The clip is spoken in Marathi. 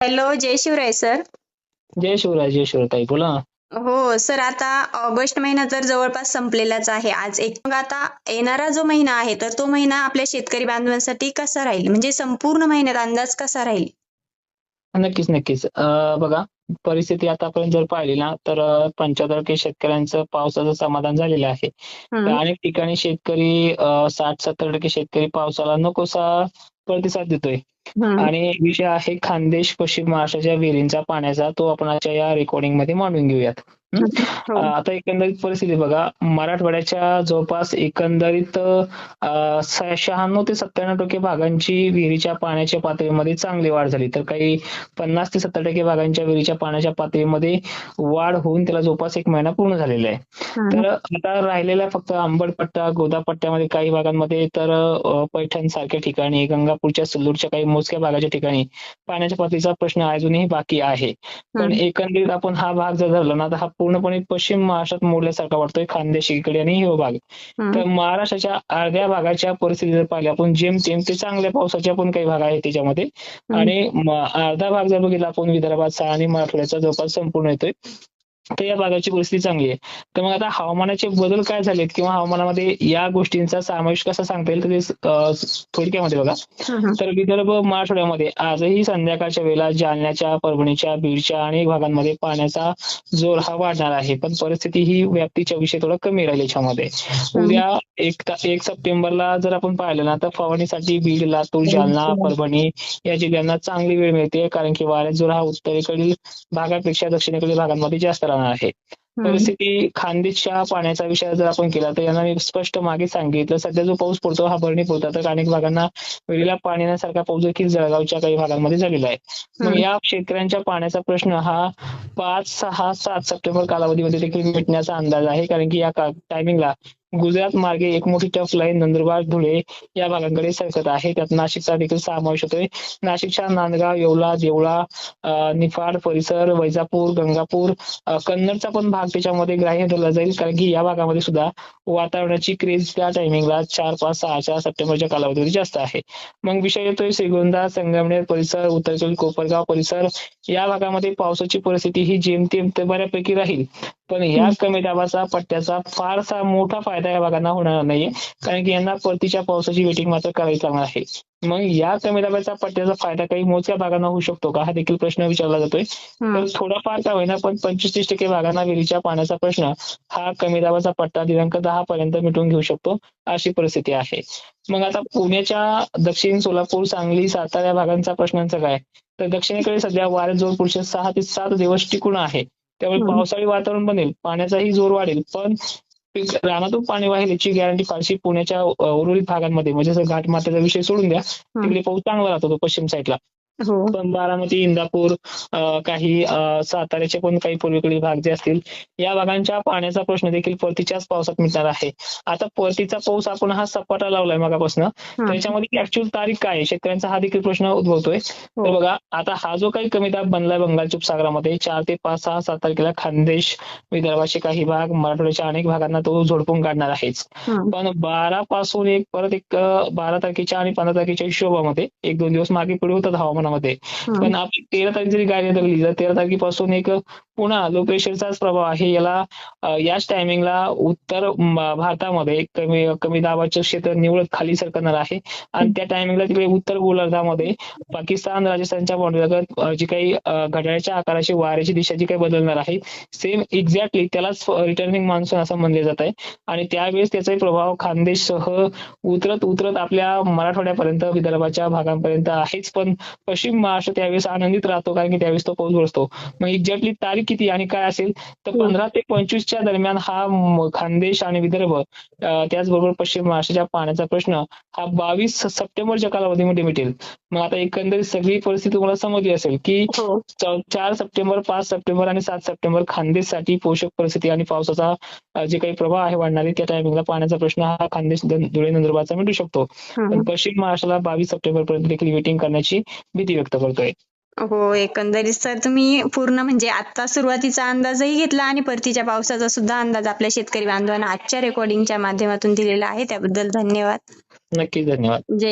हॅलो जय शिवराय सर. जय शिवराय जय शिवराय बोला हो सर आता ऑगस्ट महिना तर जवळपास संपलेलाच आहे. आज एक मग आता येणारा जो महिना आहे तर तो महिना आपल्या शेतकरी बांधवांसाठी कसा राहील? म्हणजे संपूर्ण महिन्यात अंदाज कसा राहील? नक्कीच नक्कीच. बघा परिस्थिती आतापर्यंत जर पाहिली ना तर पंच्याहत्तर टक्के शेतकऱ्यांचं पावसाचं समाधान झालेलं आहे. अनेक ठिकाणी शेतकरी साठ सत्तर टक्के शेतकरी पावसाला नकोसा प्रतिसाद देतोय. आणि विषय आहे खानदेश पश्चिम महाराष्ट्राच्या विहिरींचा पाण्याचा तो आपण आजच्या या रेकॉर्डिंगमध्ये मांडून घेऊयात. आता एकंदरीत परिस्थिती बघा मराठवाड्याच्या जवळपास एकंदरीत शहाण्णव ते सत्त्याण्णव टक्के भागांची विहिरीच्या पाण्याच्या पातळीमध्ये चांगली वाढ झाली. तर काही पन्नास ते सत्तर टक्के भागांच्या विहिरीच्या पाण्याच्या पातळीमध्ये वाढ होऊन त्याला जवळपास एक महिना पूर्ण झालेला आहे. तर आता राहिलेल्या फक्त अंबड पट्टा गोदा पट्ट्यामध्ये काही भागांमध्ये तर पैठण सारख्या ठिकाणी गंगापूरच्या सुल्लूरच्या काही मोजक्या भागाच्या ठिकाणी पाण्याच्या पातळीचा प्रश्न अजूनही बाकी आहे. पण. एकंदरीत आपण हा भाग जर धरला ना तर हा पूर्णपणे पश्चिम महाराष्ट्रात मोडल्यासारखा वाटतोय खानदेश इकडे आणि हे भाग. तर महाराष्ट्राच्या अर्ध्या भागाच्या परिस्थिती जर पाहिली आपण जेमतेम ते चांगल्या पावसाचे पण काही भाग आहेत त्याच्यामध्ये. आणि अर्धा भाग जर बघितला आपण विदर्भाचा आणि मराठवाड्याचा जवळपास संपूर्ण येतोय. तर या भागाची परिस्थिती चांगली आहे. तर मग आता हवामानाचे बदल काय झालेत? किंवा हवामानामध्ये या गोष्टींचा समावेश कसा सांगता येईल? तर ते थोडक्यामध्ये बघा. तर विदर्भ मराठवाड्यामध्ये आजही संध्याकाळच्या वेळेला जालन्याच्या परभणीच्या बीडच्या अनेक भागांमध्ये पाण्याचा जोर हा वाढणार आहे. पण परिस्थिती ही व्याप्तीच्या विषय थोडा कमी राहील याच्यामध्ये. उद्या एक एक सप्टेंबरला जर आपण पाहिलं ना तर फवारणीसाठी बीड लातूर जालना परभणी या जिल्ह्यांना चांगली वेळ मिळते. कारण की वाऱ्याचा जोर हा उत्तरेकडील भागापेक्षा दक्षिणेकडील भागांमध्ये जास्त राहणार. आहे. परिस्थिती खानदेशच्या पाण्याचा विषय जर आपण केला तर यांना मी स्पष्ट मागे सांगितलं सध्या जो पाऊस पडतो हा भरणी पुरता तर अनेक भागांना वेळेला पाणी येण्यासारखा पाऊस देखील जळगावच्या काही भागांमध्ये झालेला आहे. मग. या शेतकऱ्यांच्या पाण्याचा प्रश्न हा पाच सहा सात सप्टेंबर कालावधीमध्ये देखील मिटण्याचा अंदाज आहे. कारण की या टायमिंगला गुजरात मार्गे एक मोठी टफ लाईन नंदुरबार धुळे या भागांकडे सरकत आहे. त्यात नाशिकचा देखील समावेश होतोय. नाशिकच्या नांदगाव येवला देवळा निफाड परिसर वैजापूर गंगापूर कन्नडचा पण भाग त्याच्यामध्ये ग्राह्य धरला जाईल. कारण की या भागामध्ये सुद्धा वातावरणाची क्रेज त्या टायमिंगला चार पाच सहाच्या सप्टेंबरच्या कालावधीमध्ये जास्त आहे. मग विषय येतोय श्रीगोंदा संगमनेर परिसर उत्तरेकडील कोपरगाव परिसर. या भागामध्ये पावसाची परिस्थिती ही जेमतेम ते बऱ्यापैकी राहील. पण या कमी दाबाचा पट्ट्याचा फारसा मोठा फायदा या भागांना होणार नाहीये. कारण की यांना परतीच्या पावसाची वेटिंग मात्र करावी लागणार आहे. मग या कमी दाबाच्या पट्ट्याचा फायदा काही मोजक्या भागांना होऊ शकतो का? हा देखील प्रश्न विचारला जातोय. तर थोडाफार का होईना पण पंचवीस तीस टक्के भागांना विहिरीच्या पाण्याचा प्रश्न हा कमी दाबाचा पट्टा दिनांक दहा पर्यंत मिटून घेऊ शकतो अशी परिस्थिती आहे. मग आता पुण्याच्या दक्षिण सोलापूर सांगली सातारा या भागांचा प्रश्नांचं काय? तर दक्षिणेकडे सध्या वारे जोर पुढचे सहा ते सात दिवस टिकून आहे. त्यामुळे. पावसाळी वातावरण बनेल पाण्याचाही जोर वाढेल पण रानातून पाणी वाहेल याची गॅरंटी फारशी पुण्याच्या उर्वरित भागांमध्ये म्हणजे जसं घाटमाथ्याचा विषय सोडून द्या तिकडे पाऊस चांगला राहतो तो पश्चिम साईडला पण बारामती इंदापूर काही साताऱ्याचे पण काही पूर्वेकडील भाग जे असतील या भागांच्या पाण्याचा प्रश्न देखील परतीच्याच पावसात मिळणार आहे. आता परतीचा पाऊस आपण हा सपाटा लावलाय मगापासून. त्याच्यामध्ये ऍक्च्युअल तारीख काय आहे? शेतकऱ्यांचा हा देखील प्रश्न उद्भवतोय. तर हो. बघा आता हा जो काही कमी दाब बनलाय बंगालच्या उपसागरामध्ये चार ते पाच सहा सात तारखेला खानदेश विदर्भाचे काही भाग मराठवाड्याच्या अनेक भागांना तो झोडपून काढणार आहेच. पण बारा पासून एक परत एक बारा तारखेच्या आणि पंधरा तारखेच्या हिशोबामध्ये एक दोन दिवस मागे पुढे होतात हवामानामध्ये हम्म. पण आपली तेरा तारीख जरी गाडी धरली तर तेरा तारखेपासून एक पुन्हा लो प्रेशरचाच प्रभाव आहे. याला याच टायमिंगला उत्तर भारतामध्ये कमी कमी दाबाचे क्षेत्र निवडत खाली सरकणार आहे. आणि त्या टायमिंगला तिकडे उत्तर गोलार्धामध्ये पाकिस्तान राजस्थानच्या बाउंड्रीलगत जी काही घड्याळ्याच्या आकाराची वाऱ्याची दिशा जी काही बदलणार आहे सेम एक्झॅक्टली त्यालाच रिटर्निंग मान्सून असं म्हणले जात आहे. आणि त्यावेळेस त्याचाही प्रभाव खानदेशसह उतरत उतरत आपल्या मराठवाड्यापर्यंत विदर्भाच्या भागांपर्यंत आहेच. पण पश्चिम महाराष्ट्र त्यावेळेस आनंदित राहतो कारण की त्यावेळेस तो पाऊस बसतो. मग एक्झॅक्टली तारीख किती आणि काय असेल तर. पंधरा ते पंचवीसच्या दरम्यान हा खानदेश आणि विदर्भ त्याचबरोबर पश्चिम महाराष्ट्राच्या पाण्याचा प्रश्न हा बावीस सप्टेंबरच्या कालावधीमध्ये मिटेल मग आता एकंदरीत सगळी परिस्थिती तुम्हाला समजली असेल की हो चार सप्टेंबर पाच सप्टेंबर आणि सात सप्टेंबर खानदेशसाठी पोषक परिस्थिती आणि पावसाचा जे काही प्रभाव आहे वाढणारे त्या टायमिंगला पाण्याचा प्रश्न हा खानदेश धुळे नंदुरबारचा मिटू शकतो. पण पश्चिम महाराष्ट्राला बावीस सप्टेंबर पर्यंत देखील वेटिंग करण्याची भीती व्यक्त करतोय हो एकंदरीत सर तुम्ही पूर्ण म्हणजे आता सुरुवातीचा अंदाजही घेतला आणि परतीच्या पावसाचा सुद्धा अंदाज आपल्या शेतकरी बांधवांना आजच्या रेकॉर्डिंगच्या माध्यमातून दिलेला आहे. त्याबद्दल धन्यवाद. नक्कीच धन्यवाद. जय